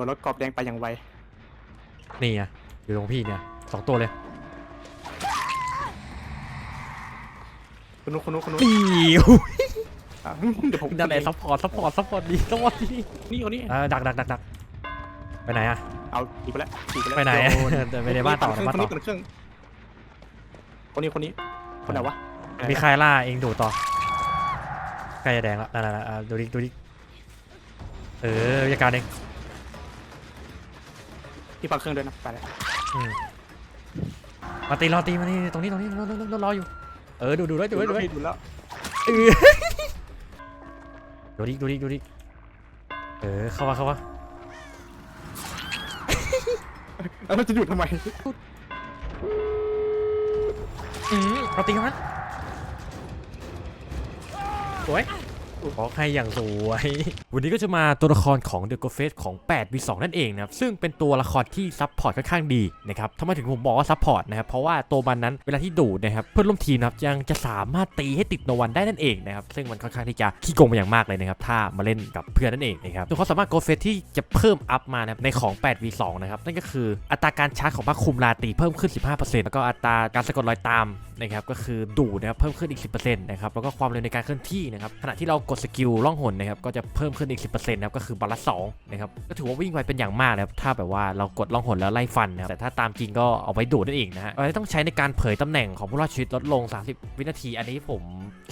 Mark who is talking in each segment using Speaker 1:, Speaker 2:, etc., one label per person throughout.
Speaker 1: ตัวรถกรอบแดงไปอย่างไว
Speaker 2: นี่ไงอยู่ตรงพี่เนี่ยสองตัวเลย
Speaker 1: คุณนุ๊กคุณนุ๊กคุณนุ๊ก
Speaker 2: นี่
Speaker 1: อะเดี๋ยวผม
Speaker 2: นั่นแหละซัพพอร์ตซัพพอร์ตซัพพอร์ตดีซัพพอร์ตดี
Speaker 1: นี่คนนี้
Speaker 2: เออดักดักดักดักไปไหนอะ
Speaker 1: เอาอีกไปแล้วอีกไปแล้ว
Speaker 2: ไปไหน
Speaker 1: โด
Speaker 2: เดินไปในบ้านต่อ
Speaker 1: ค
Speaker 2: ใน
Speaker 1: น
Speaker 2: บ้าน
Speaker 1: นี้
Speaker 2: ต่อ
Speaker 1: คนนี้คนนี้คนนี้คนไหนวะ
Speaker 2: มีใครล่าเองดูต่อใกล้จะแดงแล้วนั่นนั่นนั่นอะดูดิดูดิเออจัดการเอง
Speaker 1: ที่พักเครื่องด้วยนะไปแล้ว
Speaker 2: อืมมาตีรอตีมานี่ตรงนี้ตรงนี้รอรอรอรออยู่ เออดูดูด้วยดูด้วยดูด้วย
Speaker 1: ดูแล้ว
Speaker 2: เออดูดิดูดิดูดิเออเข้ามาเข้ามา
Speaker 1: แล้วเราจะหยุดทำไม
Speaker 2: อืมเอาตีมันสวย ขอให้อย่างสวย วันนี้ก็จะมาตัวละครของ The g o f a c e ของ 8 v 2นั่นเองนะครับ ซึ่งเป็นตัวละครที่ซับพอร์ตค่อนข้างดีนะครับทำไมถึงผมบอกว่าซับพอร์ตนะครับ เพราะว่าตัวมันนั้นเวลาที่ดูดนะครับ เพื่อนร่วมทีมนะครับยังจะสามารถตีให้ติดโนวันได้นั่นเองนะครับ ซึ่งมันค่อนข้างที่จะขี้โกงมาอย่างมากเลยนะครับ ถ้ามาเล่นกับเพื่อนนั่นเองนะครับตัวเขาสามารถ g o f a c e ที่จะเพิ่มอัพมานะในของ8 v 2นะครับ นั่นก็คืออัตราการชาร์จของภาคคุมราตีเพิ่มขึ้น 15%แล้วก็อัตราการสะกดรอยตาม นะครับก็คือดูนะครับเพิ่มขึ้นอีก 10%นะครับแล้วก็ความเร็วในการเคลื่อนที่นะครับขณะที่เรากดสกิลล่องหนนะครับก็จะเพิ่มขึ้นอีก 10%นะครับก็คือบาลานซ์สองนะครับก็ถือว่าวิ่งไวเป็นอย่างมากนะครับถ้าแบบว่าเรากดล่องหนแล้วไล่ฟันนะครับแต่ถ้าตามจริงก็เอาไว้ดูดนั่นเองนะฮะอะไรต้องใช้ในการเผยตำแหน่งของผู้รอดชีวิตลดลง 30 วินาที อันนี้ผม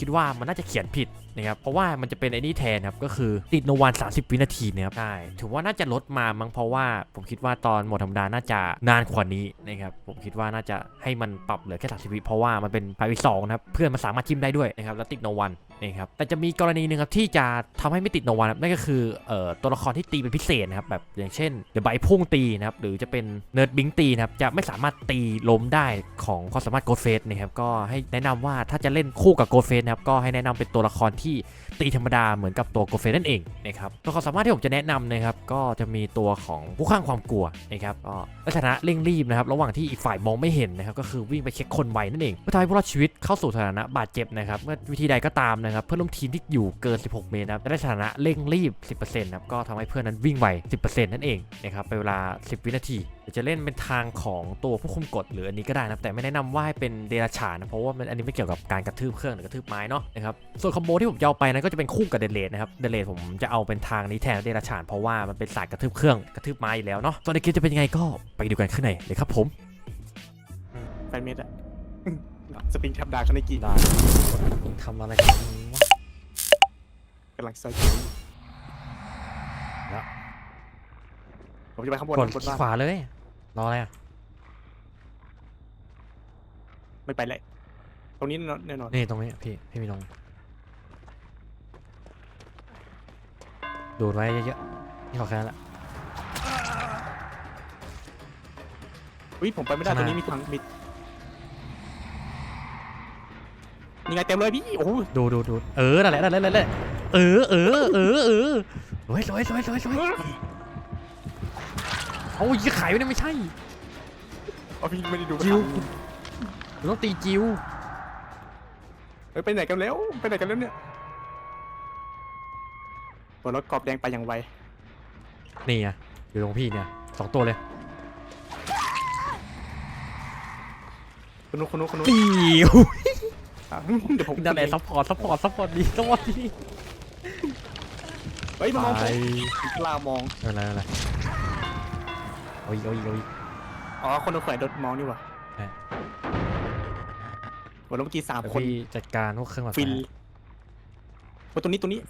Speaker 2: คิดว่ามันน่าจะเขียนผิดนะครับเพราะว่ามันจะเป็นไอ้นี่แทนครับก็คือติดโนวัน 30 วินาทีนะครับใช่ถือว่าน่าจะลดมามั้งเพราะว่าผมคิดว่าตอนหมดธรรมดาน่าจะนานกว่านี้นะครับผมคิดว่าน่าจะให้มันปรับเหลือแค่ 30 วิเพราะว่ามันเป็นไฟสองนะครับ เพื่อนมันสามารถจิ้มได้ด้วยนะครับ แล้วติดโนวัน นะครับแต่จะมีกรณีหนึ่งครับที่จะทำให้ไม่ติดโนวันครับนั่นก็คือเอ่อตัวละครที่ตีเป็นพิเศษนะครับแบบอย่างเช่นเดอะไบพุ่งตีนะครับหรือจะเป็นเนิร์ดบิงตีนะครับจะไม่สามารถตีล้มได้ของความสามารถโกดเฟสนะครับก็ให้แนะนำว่าถ้าจะเล่นคู่กับโกดเฟสนะครับก็ให้แนะนำเป็นตัวละครที่ตีธรรมดาเหมือนกับตัวโกเฟนนั่นเองนะครับตัวความสามารถที่ผมจะแนะนำนะครับก็จะมีตัวของผู้ข้างความกลัวนะครับก็ลักษณะเร่งรีบนะครับระหว่างที่อีกฝ่ายมองไม่เห็นนะครับก็คือวิ่งไปเช็คคนไวนั่นเองเพื่อทำให้ผู้รอดชีวิตเข้าสู่สถานะบาดเจ็บนะครับเมื่อวิธีใดก็ตามนะครับเพื่อนร่วมทีมที่อยู่เกิน 16 เมตรนะครับจะได้สถานะเร่งรีบ 10%นะครับก็ทำให้เพื่อนนั้นวิ่งไว 10%นั่นเองนะครับไปนเวลา 10 วินาทีจะเล่นเป็นทางของตัวผู้คุมกฎหรืออันนี้ก็ได้นะครับแต่ไม่แนะนำว่าให้เป็นเดรัจฉานนะเพราะว่ามันอันนี้ไม่เกี่ยวกับการกระทืบเครื่องหรือกระทืบไม้เนาะนะครับส่วนคอมโบที่ผมจะเอาไปนั้นก็จะเป็นคู่กับเดเลดนะครับเดเลดผมจะเอาเป็นทางนี้แทนเดรัจฉานเพราะว่ามันเป็นสายกระทืบเครื่องกระทืบไม้อยู่แล้วเนาะส่วนในคลิปจะเป็นยังไงก็ไปดูกันข้างในเลยครับผม
Speaker 1: แฟนเมดอะ สปริงทับดาคานิกิ
Speaker 2: ได้มึงทำอะไรกันวะ
Speaker 1: กำลังซอยเขียวอยู่
Speaker 2: แล้ว
Speaker 1: ผมจะไปข้างบน
Speaker 2: กด
Speaker 1: บน
Speaker 2: ขี้
Speaker 1: บ้าน
Speaker 2: ขวาเลย รออะไรอะ
Speaker 1: ไม่ไปเลยตรงนี้แน่นอน
Speaker 2: นี่ตรงนี้พี่พี่มีลงดูดไว้เยอะๆ นี่ขอแค่นั้นแหละ
Speaker 1: อุ้ยผมไปไม่ได้
Speaker 2: ข้างห
Speaker 1: ตร
Speaker 2: น้า
Speaker 1: งนี้มีทางมี นี่ไงเต็มเลยพี่โอ้โห
Speaker 2: ดูดูดูเออนั่นแหละนั่นแหละนั่นแหละเออเออเออเออสวยสวยสวยสวยสวยเอายี่ขายไม่ได้ไม่ใช่
Speaker 1: เอาพี่ไม่ได้ดู
Speaker 2: จิว
Speaker 1: ทัน
Speaker 2: เราต้องตีจิว
Speaker 1: เฮ้ยไปไหนกันแล้วไปไหนกันแล้วเนี่ยตัวรถกรอบแดงไปอย่างไว
Speaker 2: นี่ไงอยู่ตรงพี่เนี่ยสองตัวเลย
Speaker 1: คุณนุ๊กคุณนุ๊กคุณนุ๊ก
Speaker 2: นี่
Speaker 1: อะ เดี๋ยวผม
Speaker 2: นั่นแหละซัพพอร์ตซัพพอร์ตซัพพอร์ตดีซัพพอร์ตดี
Speaker 1: เฮ้ยมามองผ
Speaker 2: ไป
Speaker 1: มกล้ามอง
Speaker 2: อะไรอะไรเอาอีกเอาอีกเอาอีก
Speaker 1: อ๋อ คนโดนแขวนโดนมองนี่หว่า
Speaker 2: ใช่
Speaker 1: วันแล้วเมื่อกี้สาม
Speaker 2: เดี๋ยว
Speaker 1: คน
Speaker 2: พี่จัดการพวกเครื่องหลอดไฟ
Speaker 1: ฟินโอ้ตัวนี้ตัวนี้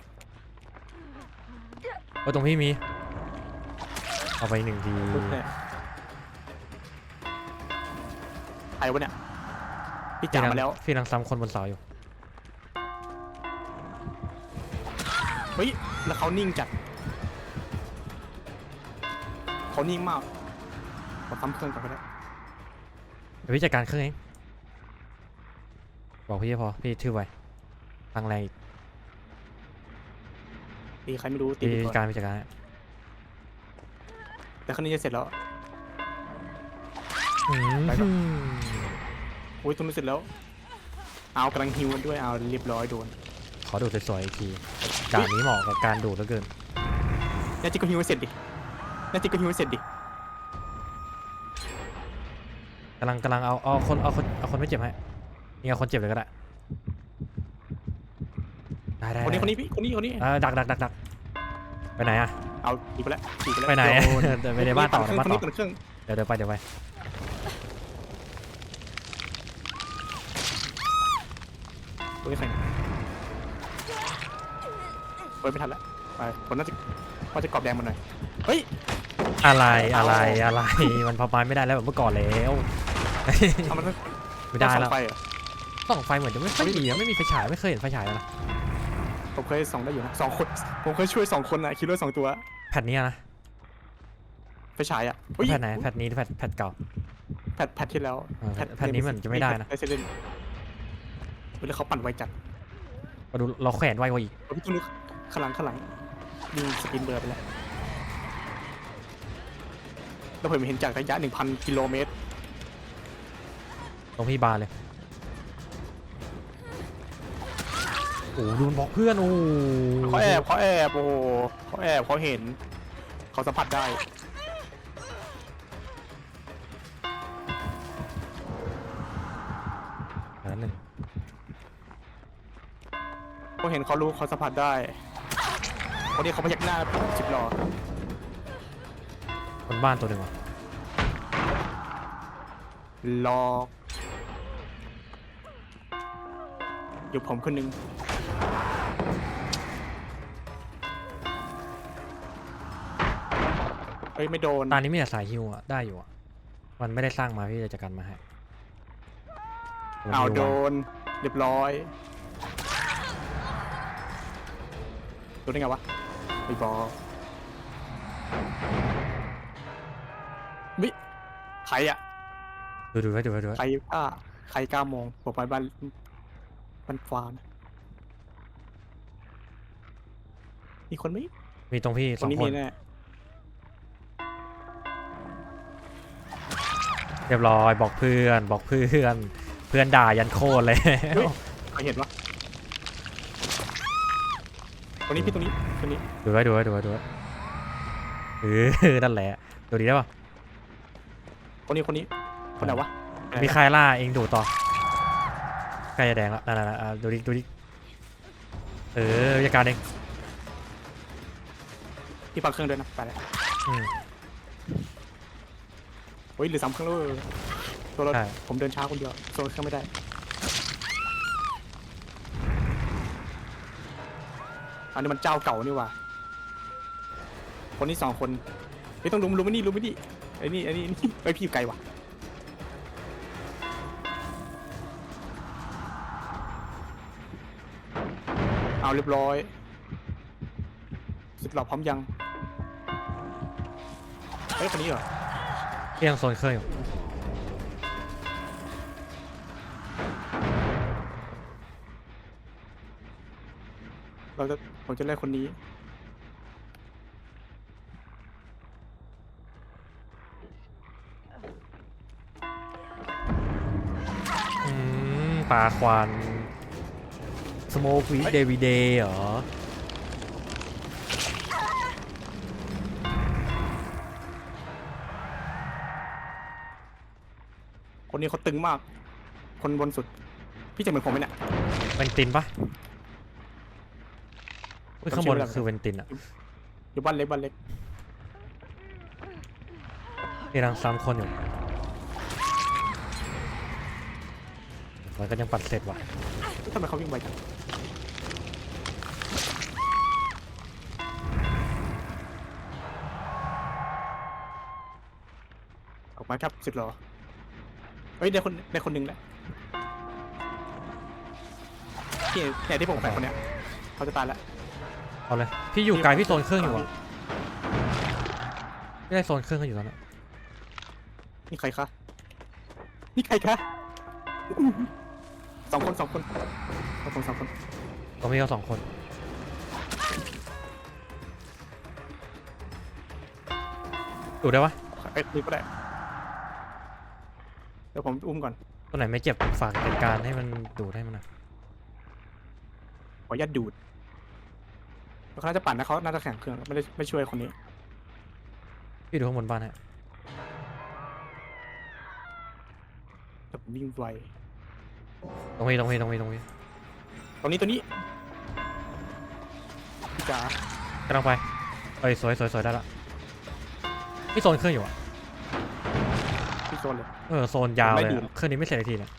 Speaker 2: เออตรงพี่มี เอาไปหนึ่งที
Speaker 1: เนี่ยใครวะเนี่ย พี่
Speaker 2: พี่
Speaker 1: จ่า
Speaker 2: นัง
Speaker 1: มาแล้ว
Speaker 2: พี่นังซ้ำคนบนเสาอยู่
Speaker 1: เฮ้ย แล้วเขานิ่งจัดเขานิ่งมากขอซ้ำเครื่องก่อนก็ได้
Speaker 2: เดี๋ยวพี่จัดการเครื่องเองบอกพี่พอ พี่ทื่อไว้ตั้งแรงอีก
Speaker 1: ตีใครไม่รู้ตี
Speaker 2: พี่
Speaker 1: ไปก่อน
Speaker 2: การพี่จัดการให้
Speaker 1: แต่ครั้งนี้จะเสร็จแล้ว
Speaker 2: อืม
Speaker 1: ไปก่อน โอ้ยตัวนี้เสร็จแล้ว เอากำลังฮิวกันด้วยเอาเรียบร้อยโดน
Speaker 2: ขอดูสวยๆอีกทีด่านนี้เหมาะกับการดูดเหลือเกิน
Speaker 1: เนี่ยจิกก็ฮิวให้เสร็จดินั่นที่ก็ฮิวให้เสร็จดิ
Speaker 2: กำลังกำลังเอาเอาคนเอาคนเอาคนไม่เจ็บให้นี่เอาคนเจ็บเลยก็ได้ได้ได้
Speaker 1: คนนี้
Speaker 2: ได้
Speaker 1: คนนี้พี่คนนี้คนนี้
Speaker 2: เออดักดักดักดักไปไหนอะ
Speaker 1: เอาอีกไปแล้วอีกไปแล้ว
Speaker 2: ไปไหน
Speaker 1: โดน
Speaker 2: เดี๋ยวไปในบ้านต่อ
Speaker 1: ค
Speaker 2: ใน
Speaker 1: น
Speaker 2: บ้าน
Speaker 1: นี้
Speaker 2: ต่อ
Speaker 1: ปั่นเครื่อง
Speaker 2: เดี๋ยวเดี๋ยวไปเดี๋ยวไป
Speaker 1: คนนี้ใครเนี่ยเฮ้ยไม่ทันแล้วไปคนน่าจะว่าจะกรอบแดงมันหน่อยเฮ้ย
Speaker 2: อะไรอะไรอะไรมันพอไปไม่ได้แล้วแบบเมื่อก่อนแล้ว
Speaker 1: เอามัน
Speaker 2: ไม่ได้
Speaker 1: ส่อง
Speaker 2: แล้ว
Speaker 1: ไฟเหรอ
Speaker 2: ส่องไฟเหมือนจะไม่ค่อยมีนะไม่มีไฟฉายไม่เคยเห็นไฟฉายเลยนะ
Speaker 1: ผมเคยส่องได้อยู่นะสองคนผมเคยช่วยสองคนนะคิดว่าสองตัว
Speaker 2: แผ่นเนี้ยนะ
Speaker 1: ไฟฉายอะเฮ้ย
Speaker 2: แผ่นไหนแผ่นนี้หรือแผ่นแผ่นเก่า
Speaker 1: แพทแพทที่แล้ว
Speaker 2: เออแพทนี้มันจะไม่ได้นะ
Speaker 1: ไอ เซเลนเวลาเขาปั่นไวจัด
Speaker 2: มาดูเราแขวนไว้กว่าอีก
Speaker 1: เฮ้ยพี่ตุ้นึกข้างหลังข้างหลังยิงสปินเบอร์ไปแล้วแล้วผมเห็นจากระยะ 1,000 กิโลเมตร
Speaker 2: ตรงพี่บาร์เลยโอ้โหดูมันบล็อกเพื่อนโอ้โห
Speaker 1: เขาแอบเขาแอบโอ้โหเขาแอบเขาเห็น เขาสัมผัสได้ เขาเห็นเขารู้เขาสัมผัสได้คนนี้เขาพยักหน้าสิบล้อบ
Speaker 2: นบ้านตัวหนึ่งว่ะ
Speaker 1: รออยู่ผมคนหนึงเอ้ยไม่โดน
Speaker 2: ตานี้ไม่แต่สายฮิวอะได้อยู่อะมันไม่ได้สร้างมาพี่เลยจัดการมาให้มัน
Speaker 1: อ้าว
Speaker 2: ฮิว
Speaker 1: โด
Speaker 2: อะ
Speaker 1: นเรียบร้อย โดนได้ไงวะไม่บอกวิใครอะ
Speaker 2: ดูดูไว้ดูไว้ดูไว้
Speaker 1: ใครกล้าใครกล้ามองผมไปบ้านบ้านฟาร์มมีคนไหม
Speaker 2: มีตรงพี่
Speaker 1: ค
Speaker 2: สอนง
Speaker 1: นี้
Speaker 2: ค
Speaker 1: มี
Speaker 2: น
Speaker 1: แน่
Speaker 2: เรียบร้อยบอกเพื่อนบอกเพื่อน เพื่อนด่ายันโคตรเลย
Speaker 1: เฮ้ยใครเห็นวะต รงนี้พี่ตรงนี้ตรงนี้
Speaker 2: ดูไว้ดูไว้ดูไว้ดูไว้เออนั่นแหละดูดีได้ป่ะ
Speaker 1: คนนี้คนนี้คนไหนวะ
Speaker 2: มีใครล่าเองดูต่อใกล้จะแดงแล้วนั่นๆๆอะดูดิดูดิเออจัดการเอง
Speaker 1: ที่ปักเครื่องด้วยนะไปแล้ว
Speaker 2: อืม
Speaker 1: โอ้ยเหรือสามเครื่องแล้วเออตัวรถ
Speaker 2: ใช่
Speaker 1: ผมเดินช้าคนเดียวโซนเครื่องไม่ได้ อันนี้มันเจ้าเก่านี่หว่าคนนี้สองคนไม่ต้องลุมลุมไม่นี่ลุมไม่นี่ไอ้นี่ไอ้นี่ไอ้นี่ไอ้ยพี่อยู่ไกลว่ะเอาเรียบร้อยสุดหล่อพร้อมยังเฮ้ยคนนี้เหรอ
Speaker 2: เรียงโซนเครื่องอยู่
Speaker 1: เราจะ ผมจะเล่นคนนี้
Speaker 2: อืมปลาควันสโมกวีเดวิเดย์เหรอ
Speaker 1: คนนี้เขาตึงมาก คนบนสุด พี่จะเหมือนผมไหมเนี่ย
Speaker 2: เวนตินปะ เฮ้ย
Speaker 1: ผม
Speaker 2: ข้าง
Speaker 1: ชื่
Speaker 2: บ
Speaker 1: อนอะไร
Speaker 2: คือเวนตินอะ
Speaker 1: อยู่บ้านเล็กบ้านเล็ก
Speaker 2: เอรังซ้ำคนอยู่มันก็ยังปัดเสร็จว่ะ
Speaker 1: ทำไมเขาวิ่งไวจังออกมาครับสุดหรอเฮ้ยได้คนได้คนหนึ่งแหละที่เนี่ยที่ผมแฝงคนเนี้ยเขาจะตายแล้ว
Speaker 2: เอาเลย พี่อยู่ไกลพี่โซนเครื่องอยู่อะพี่ได้โซนเครื่องกันอยู่ตอนนั้น
Speaker 1: นี่ใครคะ นี่ใครคะสองคนสองคนสองคนสองคน
Speaker 2: ตรงนี้ก็สองคนดูได้ปะ
Speaker 1: เอ้ยดูก็ได้ เดี๋ยวผมอุ้มก่อน
Speaker 2: ตัวไหนไม่เจ็บฝากจัดการให้มันดูดให้มันหน่อย
Speaker 1: ขออนุญาตดูดแล้ว เขาน่าจะปั่นนะเขาน่าจะแข่งเครื่องไม่ได้ไม่ช่วยคนนี้
Speaker 2: พี่ดูข้างบนบ้านฮะ
Speaker 1: แต่ผมวิ่งไว
Speaker 2: ตรงนี้ตรงนี้ตรงนี้ตรงนี้
Speaker 1: ตรงนี้ตัวนี้พี่จ๋ากำ
Speaker 2: ลังไปเอ้ยสวยสวยสวยได้ละนี่โซนเครื่องอยู่อะ
Speaker 1: พี่โซนเลย
Speaker 2: เออโซนยาวเลย
Speaker 1: ไม่ดี
Speaker 2: อะเครื่องนี้ไม่เสร็จสักทีเนี่ย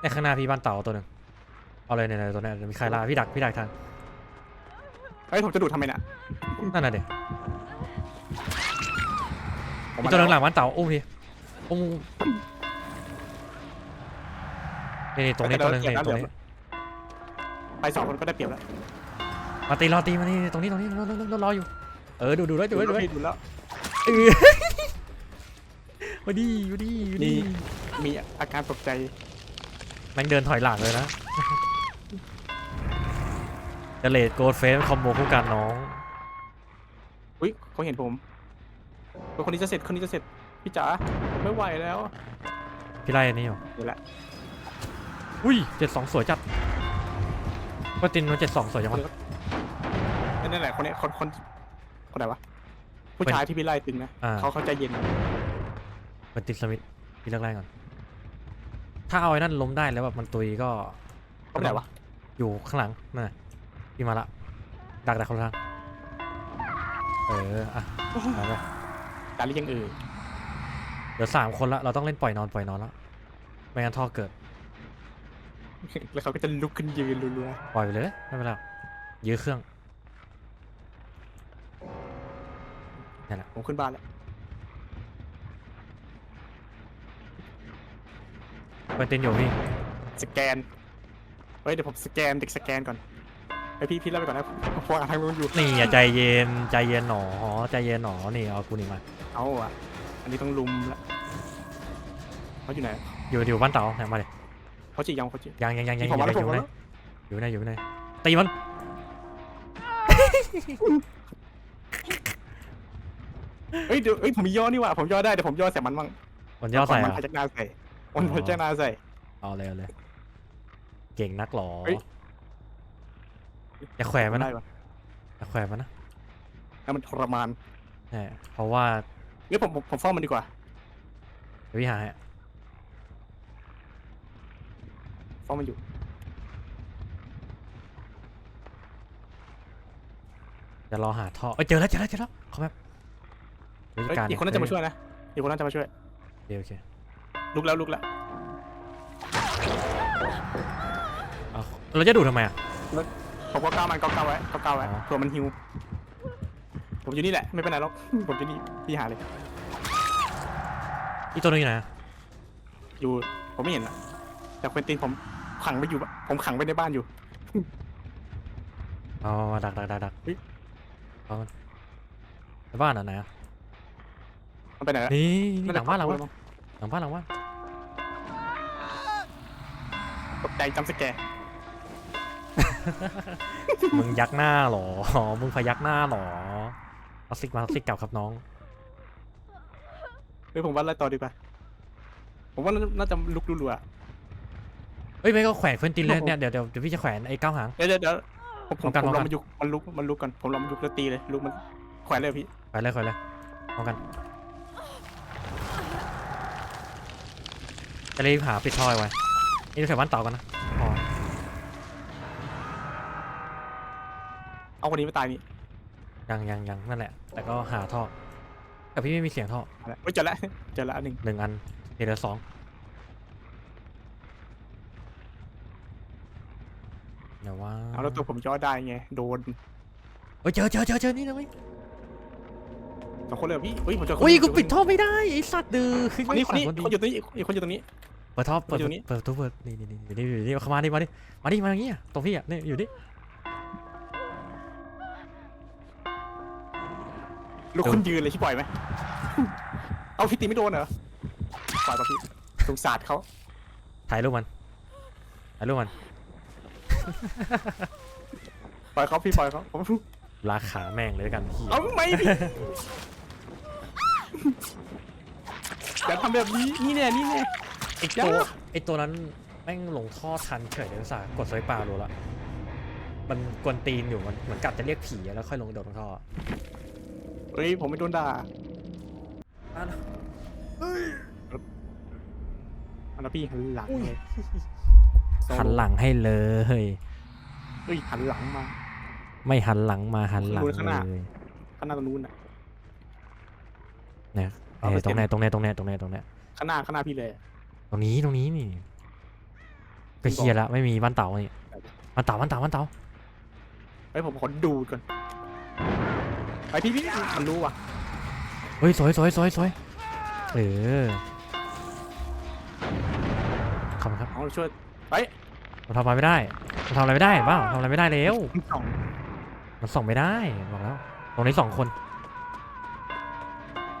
Speaker 2: ในข้างหน้าพี่บ้านเต่าตัวหนึ่ง เอาเลยเนี่ยๆตัวเนี้ยมีใครล่าพี่ดักพี่ดักทาง
Speaker 1: เฮ้ยผมจะดูดทำไมน่ะ
Speaker 2: นั่นน่ะเด็ก
Speaker 1: ผม
Speaker 2: มี
Speaker 1: มา
Speaker 2: ตัวหนึงห
Speaker 1: แล้
Speaker 2: ลังบ้านเต่าอุ้มพี่อุ้มนี่นี่ตรงนี้ตัวหนึงนี่ตรงนี้
Speaker 1: ไปสองคนก็ได้เปรียบแล้ว
Speaker 2: มาตีรอตีมานี่ตรงนี้ตรงนี้รอรอรอรออยู่ เออดูดูไว้ดูไว้ดูไว้
Speaker 1: พี่ดูแล้ว
Speaker 2: เออมาดีมาดีมาดี
Speaker 1: นี่มีอาการตกใจ
Speaker 2: แม่งเดินถอยหลังเลยนะ เดเลดโกดเฟสคอมโบคู่กันน้อง
Speaker 1: อุ้ยเขาเห็นผมคนนี้จะเสร็จคนนี้จะเสร็จพี่จ๋าไม่ไหวแล้ว
Speaker 2: พี่ไล่อันนี้อยู่
Speaker 1: เดี๋ยวละ
Speaker 2: อุ้ยเจ็ดสองสวยจัดปตินมาเจ็ดสองสวยจังวะ
Speaker 1: นั่นแหละคนนี้คนคนคนไหนวะผู้ชายที่พี่ไล่ตึงนะ
Speaker 2: อ่า
Speaker 1: เขาเขาใจเย็น
Speaker 2: ปตินสมิธพี่เลิกไล่ก่อน ถ้าเอาไอ้นั่นล้มได้แล้วแบบมันตุยก็
Speaker 1: เขาไปไหนวะ
Speaker 2: อยู่ข้างหลังนั่นน่ะ พี่มาละ ดักดักคนละทางเออ อะเอาไป
Speaker 1: การเรียกยังเออ
Speaker 2: เดี๋ยวสามคนละ เราต้องเล่นปล่อยนอนปล่อยนอนแล้ว ไม่งั้นท่อเกิด
Speaker 1: แล้วเขาก็จะลุกขึ้นยืนรัว
Speaker 2: ปล่อยไปเลย ไม่เป็นไรหรอกยื้อเครื่อง
Speaker 1: ๆผมขึ้นบ้านแล้ว
Speaker 2: ไปเต้นอยู่พี่
Speaker 1: สแกน เฮ้ยเดี๋ยวผมสแกนเด็กสแกนก่อน ไอพี่พี่เล่าไปก่อนนะผมฟังทางนู้นอยู่
Speaker 2: นี่อะใจเย็นใจเย็นหนอใจเย็นหนอนี่เอากูนี่มา
Speaker 1: เอาอะอันนี้ต้องลุมละเขาอยู่ไหน
Speaker 2: อยู่อยู่บ้านเต๋าเนี่ยมาเลย
Speaker 1: เขาจียังเขาจี
Speaker 2: ยังยังยังยัง
Speaker 1: ผม
Speaker 2: อยู่
Speaker 1: มา
Speaker 2: ไหน
Speaker 1: แล้ว
Speaker 2: อ
Speaker 1: ผม
Speaker 2: ยู่
Speaker 1: มา
Speaker 2: ไหน
Speaker 1: แล้ว
Speaker 2: อยู่ไหนอยู่ไหนตีมัน
Speaker 1: เฮ้ยเดี๋ยวเฮ้ยผมมีย่อนี่หว่าผมย่อได้เดี๋ยวผมย่อใส่มันบ้าง
Speaker 2: มันย่อใส่
Speaker 1: มัน
Speaker 2: อะ
Speaker 1: พยักหน้าใส่มันพยักหน้าใส่
Speaker 2: เอาเลยเอาเลยเก่งนักหรอ
Speaker 1: เฮ้ย
Speaker 2: อย่าแขวะมันนะ
Speaker 1: ได้ปะ
Speaker 2: อย่าแขวะมันนะ
Speaker 1: แล้วมันทรมาน
Speaker 2: ใช่เพราะว่า
Speaker 1: งั้นผมผมผมเฝ้ามันดีกว่า
Speaker 2: เดี๋ยวพี่หาให้
Speaker 1: เฝ้ามันอยู่
Speaker 2: จะรอหาท่อเอ้ยเจอแล้วเจอแล้วเจอแล้วเขาแบบวิธี
Speaker 1: เฮ้ย
Speaker 2: การ
Speaker 1: อีกคนน่าจะมาช่วยนะอีกคนน่าจะมาช่วย
Speaker 2: โอเคโอเค
Speaker 1: ลุกแล้วลุกแล้ว
Speaker 2: เอาเราจะดูดทำไมอะ
Speaker 1: ผมก็ก้าวมันก็ก้าวไว้ก็ก้าวไว้
Speaker 2: อ๋อ
Speaker 1: เผื่อมันหิว ผมอยู่นี่แหละ ไม่เป็นไรหรอก ผมอยู่นี่พี่หาเลย
Speaker 2: อีกตัวนึงอยู่ไหนอะ
Speaker 1: อยู่ ผมไม่เห็นอะจากเป็นตีนผมขังไปอยู่อะผมขังไปในบ้านอยู่
Speaker 2: เอามามาดักดักดักดัก
Speaker 1: เฮ้ย
Speaker 2: เอามันในบ้านอะไหนอะ
Speaker 1: มันไปไหนแล้ว
Speaker 2: นี่นี่
Speaker 1: น่
Speaker 2: หลังบ้านหลังบ้าน
Speaker 1: จะ
Speaker 2: หลังบ้านหลังบ้าน
Speaker 1: ตกใจจำสแกร์
Speaker 2: มึงยักหน้าเหรอ มึงพยักหน้าเหรอเอาซิกมาเอาซิกกลับครับน้อง
Speaker 1: เฮ้ยผมว่าไล่ต่อดีกว่า ผมว่าน่าจะลุกรัว
Speaker 2: เอ้ยไม่ก็แขวนเฟนตินเลย
Speaker 1: โอ้โห
Speaker 2: เนี่ยเดี๋ยวเดี๋ยวเดี๋ยวพี่จะแขวนไอ้เก้าหาง
Speaker 1: ๆเดี๋ยวเดี๋ยวเดี๋ยวผมผม
Speaker 2: พร้อมกัน
Speaker 1: ผมล
Speaker 2: พร้
Speaker 1: อ
Speaker 2: องมกัน
Speaker 1: มันยุกมันลุกมันลุกก่อนผมลองมันยุกแล้วตีเลยลุกมันแขวนเลยพี่
Speaker 2: ไปเลยแขวนเลยพร้อมกันจะรีบหาปิดท่อไว้นี่เราแถวบ้านเต่ากันนะ
Speaker 1: เอาคนนี้มาตายนี่
Speaker 2: ยังยังยังนั่นแหละ แต่ก็หาท่อแต่พี่ไม่มีเสียงท่อ
Speaker 1: เอาละเฮ้ยเจอแล้วเจอแล้วอันหนึ่ง
Speaker 2: หนึ่งอันเหลือสองเดี๋ยวว่า
Speaker 1: เอาแล้วตัวผมย่อได้ไงโดน
Speaker 2: เอ้ยเจอเจอเจอเจอนี่นะเว้ย
Speaker 1: สองคนเลยเหรอพี่เฮ้ยผมเจอคน
Speaker 2: อุ้ย
Speaker 1: เดีว
Speaker 2: กูปิดท่อไม่ได้ไอ้สัตว์ดื้อขึ้น
Speaker 1: คนนี้คนนี้
Speaker 2: สั่ง
Speaker 1: คนอยู่ตรงนี้อีกคนอยู่ตรงนี้
Speaker 2: เปิดท่อเปิด
Speaker 1: อยู่นี่
Speaker 2: เปิดประตูเปิดนี่นี่นี่อยู่นี่อยู่นี่เข้ามาดิมาดิมาดิมาอย่างงี้อะตรงพี่อะนี่อยู่นี่
Speaker 1: ลุกขึ้นยืนเลยที่ปล่อยไหม เอาพี่ตีไม่โดนเหรอปล่อยป่ะพี่สงสารเขา
Speaker 2: ถ่ายรูปมันถ่ายรูปมัน
Speaker 1: ปล่อยเขาพี่ปล่อยเขาผม
Speaker 2: ลากขาแม่งเลยแล้วกันพี่
Speaker 1: เอาไม่พี่อย่าทำแบบนี้นี่แน่นี่แน่
Speaker 2: ไอ้ตัวไอ้ตัวนั้นแม่งหลงท่อทันเฉยเลยอุตสาห์กดสายป่าดูละมันกวนตีนอยู่มันเหมือนกัดจะเรียกผีอะแล้วค่อยลงโดดลงท่อ
Speaker 1: เฮ้ยผมไม่โดนด่าอันนั้นพี่หันหลังเลย
Speaker 2: หันหลังให้เลย
Speaker 1: เฮ้ยหันหลังมา
Speaker 2: ไม่หันหลังมาหันหลัง
Speaker 1: ดูข้างห
Speaker 2: เล
Speaker 1: น้า
Speaker 2: ย
Speaker 1: ข้างหน้าตรงนู้นน่ะ
Speaker 2: เนี่ย
Speaker 1: เอา
Speaker 2: เอ
Speaker 1: ไป
Speaker 2: อตรง
Speaker 1: เต็ม
Speaker 2: ไหนตรงไหนตรงไหนตรงไหนตรงไหน
Speaker 1: ข้างหน้าข้างหน้าพี่เลย
Speaker 2: ตรงนี้ตรงนี้นี่ก็เคลียร์ละไม่มีบ้านเต่านี่บ้านเต่าบ้านเต่าบ้านเต่า
Speaker 1: เฮ้ยผมขอดูดก่อน ไปพี่พี่มันรู้ว่ะ
Speaker 2: เฮ้ยสวยสวยสวยสวยเออขอบคุณครับ
Speaker 1: เอาช่วยเฮ้ย
Speaker 2: เราทำอะไรไม่ได้เราทำอะไรไม่ได้เปล่าทำอะไรไม่ได้แล้ว
Speaker 1: มันสอง
Speaker 2: มันส่องไม่ได้บอกแล้วตรงนี้สองคน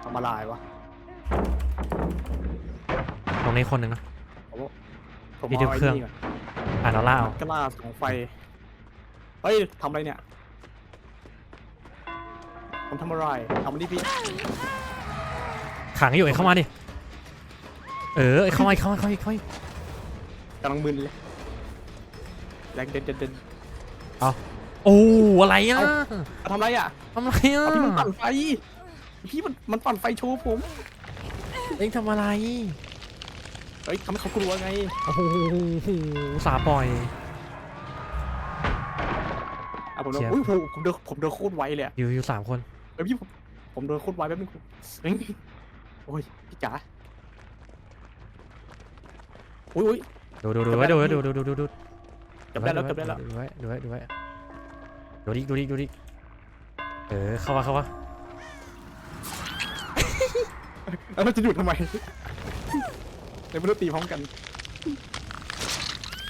Speaker 1: ทำอะไรวะ
Speaker 2: ตรงนี้คนหนึ่งนะ
Speaker 1: ผม
Speaker 2: พี่
Speaker 1: เอา
Speaker 2: ดู
Speaker 1: ไอ้
Speaker 2: เครื่อง
Speaker 1: นี่ก่อน
Speaker 2: อ่านเอาล่าเอา
Speaker 1: กล้าสองไฟเฮ้ยทำอะไรเนี่ย ผมทำอะไรทำมันดิพี่
Speaker 2: ขังอยู่ไอ้เข้ามาดิ เออไอ้เข้ามาไอ้เข้ามาเข้ามาเข้ามา
Speaker 1: กำลังมึนเลยแรงเด่นเด่นเด่น
Speaker 2: โอ้อะไรอะ
Speaker 1: เอาทำอะไรอะ
Speaker 2: ทำอะไรอะ
Speaker 1: เอาพี่มันปั่นไฟพี่มันมันปั่นไฟโชว์ผม
Speaker 2: เอ็งทำอะไร
Speaker 1: เฮ้ยทำให้เขากลัวไง
Speaker 2: โอ้โหสาปล่อย
Speaker 1: อะผมโดน
Speaker 2: เชียร์
Speaker 1: อุ้ยผมผมเดินผมเดินโคตรไวเลยอะ
Speaker 2: อยู่อยู่สามคน
Speaker 1: เฮ้ยพี่ผมผมเดินโคตรไวแป๊บนึงเฮ้ยโอ้ยพี่จ๋าอุ้ยอุ้ย
Speaker 2: ดูดูดูไว้ดูไว้ดูดูดูดูดู
Speaker 1: เกับได้แล้วเกับได้แล้ว
Speaker 2: ดูไว้ดูไว้ดูไว้ดูดิดูดิดูดิเออเข้ามาเข้ามา
Speaker 1: แล้วเราจะหยุดทำไมเดี๋ยวไม่ต้องตีพร้อมกัน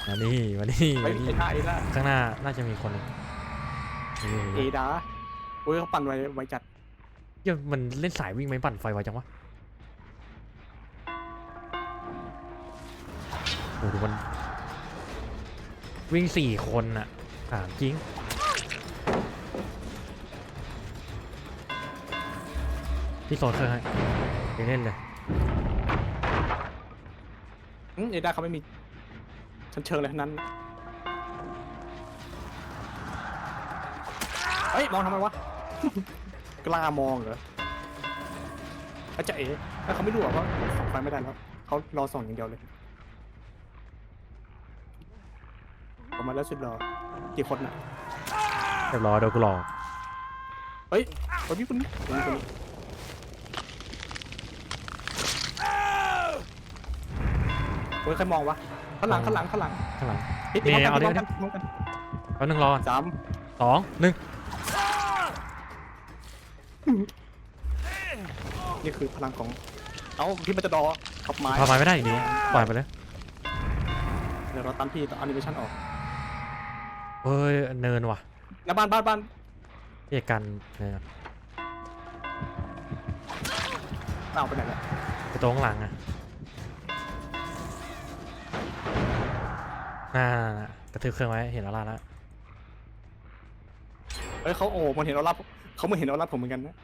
Speaker 2: มานี่มานี่
Speaker 1: เฮ้
Speaker 2: มายนี่
Speaker 1: เอดาเอดา
Speaker 2: ข้างหน้าน่าจะมีคนหนึ่งนี่
Speaker 1: เอดาโอ้ยเขาปั่นไวไวจัด
Speaker 2: เหี้ยมันเล่นสายวิ่งไหมปั่นไฟไวจังวะโอ้ดูมันวิ่งสี่คนน่ะถามจริง พี่โซนเครื่องให้ไปเล่นเลย
Speaker 1: อืมเอดาเขาไม่มีชั้นเชิงอะไรทั้งนั้นเฮ้ยมองทำไมวะ กล้ามองเหรออาจะเอ๋ถ้าเขาไม่รู้หรอกว่าส่องไฟไม่ได้แล้วเขารอส่องอย่างเดียวเลยออกมาแล้วสุดรอกี่คนน่ะ
Speaker 2: เรียบร้อยโดนกูหลอก
Speaker 1: เฮ้ยคนนี้คนนี้คนนี้คนนี้เฮ้ยใครมองวะข้างหลังข้างหลังข้างหลัง
Speaker 2: ข้างหลัง
Speaker 1: พี่
Speaker 2: นี่
Speaker 1: ตีพร้อม
Speaker 2: เอาดิ
Speaker 1: กันพร้อมกัน
Speaker 2: แป๊บนึงรอก่อน
Speaker 1: สาม
Speaker 2: สองหนึ่ง
Speaker 1: นี่คือพลังของ เอ้าพี่มันจะดอขับไม้
Speaker 2: พาไปไม่ได้อีกดีปล่อยไปเลย
Speaker 1: เดี๋ยวเราตามพี่ต่อแอนิเมชันออก
Speaker 2: เฮ้ยเนินว่ะ
Speaker 1: แล้วบ้านบ้านบ้าน
Speaker 2: เรียกกันเนิน
Speaker 1: เอาไปไหนแล้ว
Speaker 2: ไปตรงข้างหลังอะอ่ากระทืบเครื่องไว้เห็นแล้วล่ะแล้ว
Speaker 1: เฮ้ยเขาโอ้มันเห็นเรารับเขาไม่เห็นเรารับผมเหมือนกันนะ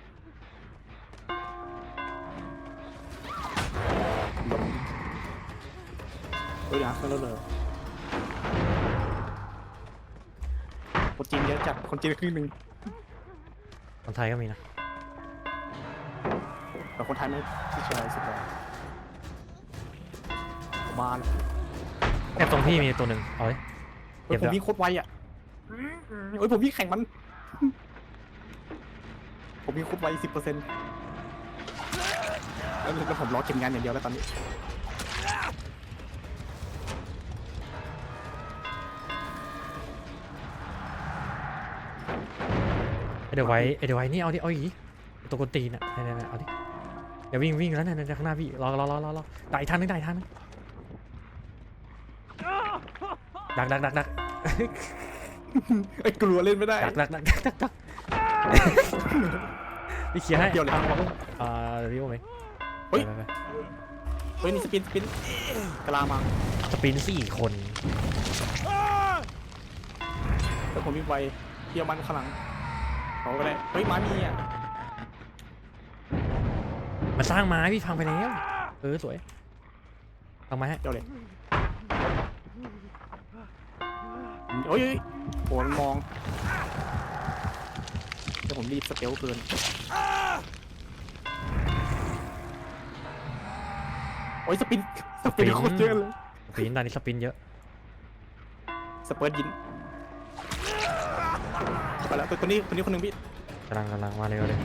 Speaker 1: ฮ้ยนะเขาแล้วเลยคนจีนเยอะจัดคนจีนครึ่งหนึ่ง
Speaker 2: คนไทยก็มีนะ
Speaker 1: แต่คนไทยไม่ที่เชียร์สุดเลยมาแล้ว
Speaker 2: แอบตรงพี่มีตัวหนึ่งเอาเลย
Speaker 1: เฮ้ย
Speaker 2: เก็
Speaker 1: ผ
Speaker 2: บ
Speaker 1: ม
Speaker 2: แล้ว
Speaker 1: วิ่งโคตรไวอะเฮ้ยผมวิ่งแข่งมัน ผมวิ่งโคตรไวสิบเปอร์เซ็นต์แล้วแล้วผมรอเก็บงานอย่างเดียวแล้วตอนนี้
Speaker 2: เดี๋ยวไว้ไอเดี๋ยวไว้นี่เอาดิเอาอีกตัวกวนตีนอะเนี่ยเนี่ยเอาดิเดี๋ยววิ่งวิ่งแล้วเนี่ยเนี่ยข้างหน้าพี่รอรอรอรอรอได้อีกทางนึงได้อีกทางนึงดักดักดักดัก
Speaker 1: ไอ้ยกลัวเล่นไม่ได้
Speaker 2: ดักดักดักดักดักดักพี่เคลียร์ให้
Speaker 1: เดี๋ยวเลย
Speaker 2: อ่าเดี๋ยวพี่โอ้ไหม
Speaker 1: เฮ้ย
Speaker 2: ไปไปไป
Speaker 1: เฮ้ยนี่สปินสปินกลามา
Speaker 2: สปินสี่คน
Speaker 1: แล้วผมวิ่งไวเที่ยวมันข้างหลัง เขาก็ได้เฮ้ยม้ามีอะ
Speaker 2: มันสร้างไม้พี่พังไปแล้ว เออสวยทำไมฮะ
Speaker 1: เดี๋ยวเลยโอ้ยเฮ้ยโหมันมองแต่ผมรีบสเตลเกินโอ้ยสปินสปินโคตรเยอะเลย
Speaker 2: สปินตอนนี้สปินเยอะ
Speaker 1: สเปิร์ตยิน ไปแล้วตัวตัวนี้ตัวนี้คนหนึ่งพี่
Speaker 2: กำลังกำลังมาเร็วเลย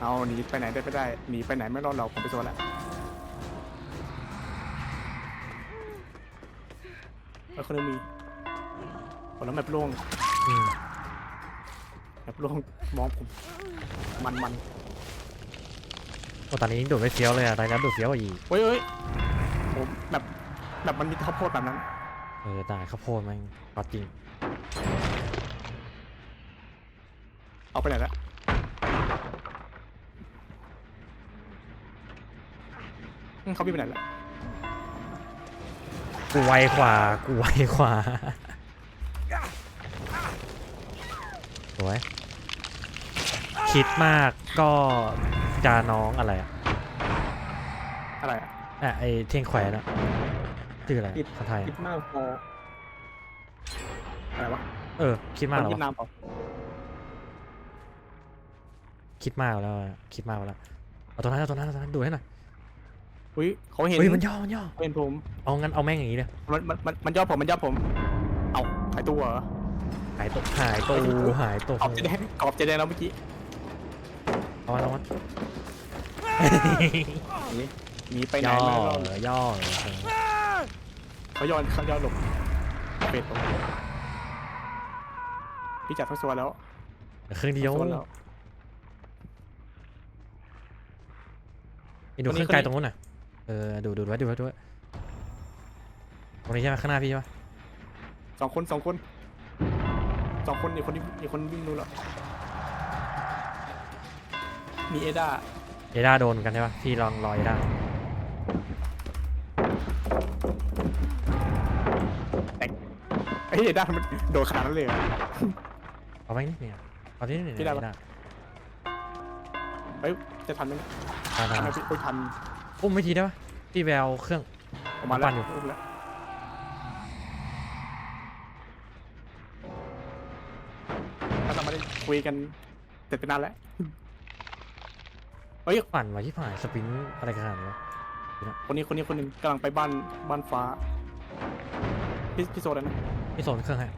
Speaker 1: เอาหนีไปไหนได้ไม่ได้หนีไปไหนไม่รอดเราผมไปโซนแล้วแล้วคนหนึงมีผลแล้วแบบโล่ง
Speaker 2: อืม
Speaker 1: แบบโล่งมองผมมันมัน
Speaker 2: โอ้ตอนนี้ยิ่งดูดไม่เฟี้ยวเลยอะตอนนี้ดูดเฟี้ยวกว่าอีก
Speaker 1: เฮ้ยเฮ้ยผมแบบแบบมันมีข้าวโพดแบบนั้น
Speaker 2: เออตายข้าวโพดแม่งก็จริง
Speaker 1: เอาไปไหนละอืมเขาพี่งไปไหนละ
Speaker 2: กูไวกว่ากูไวกว่าสวยคิดมากก็จะน้องอะไรอะ
Speaker 1: อะไรอะ
Speaker 2: อะไอเที่ยงแขวนอะ ชื่ออะไร
Speaker 1: คิด
Speaker 2: ภาษาไทย
Speaker 1: คิดมากพออะไรวะ
Speaker 2: เออ คิดมาก
Speaker 1: ค
Speaker 2: เหร
Speaker 1: น
Speaker 2: อ
Speaker 1: เวียด
Speaker 2: วะ
Speaker 1: นามเปล่า
Speaker 2: คิดมากแล้วอะคิดมากแล้วเอาตัวนั้นเอาตัวนั้นเอาตัวนั้นดูให้หน่อย
Speaker 1: อุ้ยเขาเห็น
Speaker 2: เฮ้ยมันย่อมันย่อ
Speaker 1: เขาเห็นผม
Speaker 2: เอางั้นเอาแม่งอย่างนี้เลย
Speaker 1: มันมันมันมันยอดผมมันยอดผม เอาหายตัวเหรอ
Speaker 2: หายตัวหายตัวหายตัว
Speaker 1: กรอบเจแดงกรอบเจแดงแล้วเมื่อกี้
Speaker 2: เอามาเอามา
Speaker 1: หนีหนีไปไหน
Speaker 2: ย่อ
Speaker 1: ไม่รอด
Speaker 2: ย่อ
Speaker 1: เขาย้อนเขาย้อนหลบเป็ดผมพี่จัดทั้งโซนแล้ว
Speaker 2: ครึ่งเดียว
Speaker 1: โซนแล้ว
Speaker 2: ไอ้ดู
Speaker 1: คนนี้
Speaker 2: เครื่องไกล
Speaker 1: คนนี้
Speaker 2: ตรงนู้นน่ะ เออดูดูไว้ดูไว้ดูไว้ตรงนี้ใช่ไหมข้างหน้าพี่ใช่ไหม
Speaker 1: สองคนสองคนสองคนอีกคนนี้อีกคนวิ่งนู่นแล้วมีเอด้า
Speaker 2: เอด้าโดนเหมือนกันใช่ปะพี่ลองรอเอด้า
Speaker 1: ไอ้ยเอด้ามันโดดขนาดนั้นเลยเหรอ
Speaker 2: เอาไว้นี่เนี่ยเอาที่นี่เนี่ย
Speaker 1: พี่ได้ปะ
Speaker 2: เอด้า
Speaker 1: เฮ้ยจะทันไหมเนี่ย
Speaker 2: ทาน
Speaker 1: ทันไหม
Speaker 2: ทาน
Speaker 1: พี่โอ้ยทัน
Speaker 2: อุ้มไม่ทีได้ปะพี่แววเครื่อง
Speaker 1: ออกมาแล้ว
Speaker 2: ปั่นอยู่
Speaker 1: อุ้มแล้วแล้วเราไม่ได้คุยกันเสร็จไปนานแล้วเฮ้ย
Speaker 2: ปั่นไว้ที่ผ่านสปรินต์อะไรขนาดนี้วะ
Speaker 1: คนนี้คนนี้คนหนึ่งกำลังไปบ้านบ้านฟ้าพี่พี่โซดนะ
Speaker 2: พี่โซนเครื่องให้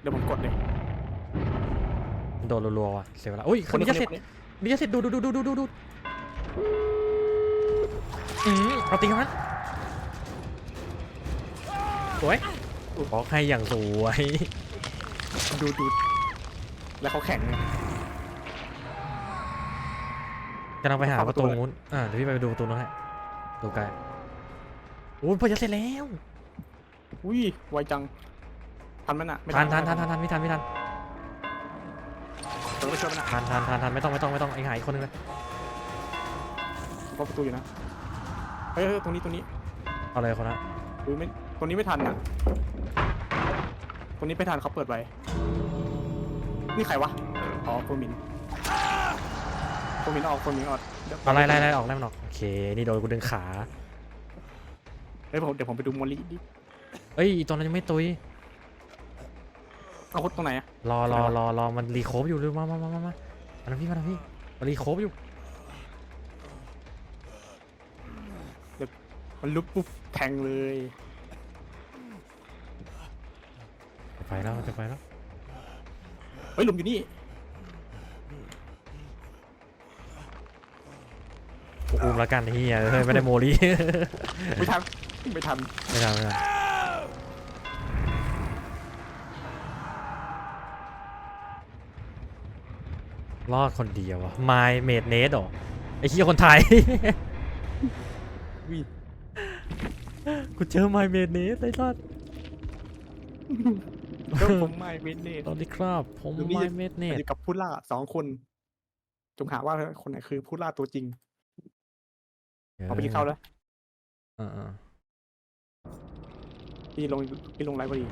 Speaker 1: เดี๋ยวผมกดเลย
Speaker 2: โดนรัวๆว่ะเสียเวลาอุ้ย
Speaker 1: ค
Speaker 2: คนน
Speaker 1: นี้
Speaker 2: นี้
Speaker 1: คน
Speaker 2: จะเสร็
Speaker 1: นี้
Speaker 2: จ
Speaker 1: คนนี้
Speaker 2: นี่จะเสร็จดูดูดูดูดูดูดูอืมเอาตีกันมันสวยบอกให้อย่างสวย
Speaker 1: ดูดูแล้วเขาแข่งไง
Speaker 2: กำลังไปหา
Speaker 1: เข้า
Speaker 2: ป
Speaker 1: ประ
Speaker 2: ระ
Speaker 1: ตู
Speaker 2: ตู
Speaker 1: เลย
Speaker 2: นู้นอ่าเดี๋ยวพี่ไปดูประตูนู้นให้ดูไกลโอ้ยพอจะเสร็จแล้ว
Speaker 1: อุ้ยไวจัง ทันไหมน่ะไม่
Speaker 2: ทันทันทันทันทันไม่ทันไม่ทัน
Speaker 1: เดี๋ยวไปช่วยมันน่ะ
Speaker 2: ทันทันทันทันไม่ต้องไม่ต้องไม่ต้องไอ้หายอีกคนนึงเลย
Speaker 1: ผมเข้าประตูอยู่นะเฮ้ยเฮ้ยตรงนี้ตรงนี้
Speaker 2: เอาเลยคนละ
Speaker 1: อุ้ยไม่ตรงนี้ไม่ทันน่ะตรงนี้ไม่ทันเขาเปิดไว้นี่ใครวะอ๋อโฟมินโฟมินออกโฟมินออกเดี๋ยว
Speaker 2: เอาไล่ไล่ไล่ออกไล่มันออกโอเคนี่โดนกูดึงขา
Speaker 1: เฮ้ยผมเดี๋ยวผมไปดูมอลลี่ดิ
Speaker 2: เอ้ยอีตัวนั้นยังไม่ตุย
Speaker 1: เอาคนตรงไหนอะ
Speaker 2: รอรอรอรอมันรีโคฟอยู่เร็วมามามามามามาทำพี่มาทำพี่มันรีโคฟอยู่
Speaker 1: มันลุกปุ๊บแทงเลย
Speaker 2: จะไปแล้วจะไปแล้ว
Speaker 1: เฮ้ยหลุมอยู่นี่
Speaker 2: กูอุ้มแล้วกันเฮียเฮ้ยไม่ได้โมลี่
Speaker 1: ไม่ทันไม่ทัน
Speaker 2: ไม่ได้ไม่ได้ รอดคนเดียวอะ My Made Nate หรอไอ้เฮียคนไทย
Speaker 1: วิ
Speaker 2: กูเจอ My Made Nate ไอ้สัส
Speaker 1: ก็ผมไม่เวนเนต
Speaker 2: สวัสดีครับผม
Speaker 1: ดูนี่
Speaker 2: My Made
Speaker 1: อ
Speaker 2: Nate
Speaker 1: ยู่กับผู้ล่าสองคน จงหาว่าคนไหนคือผู้ล่าตัวจริงเอาไปกินข้าวแล้ว
Speaker 2: เออเออ
Speaker 1: พี่ลงพี่ลงไลฟ์พอดี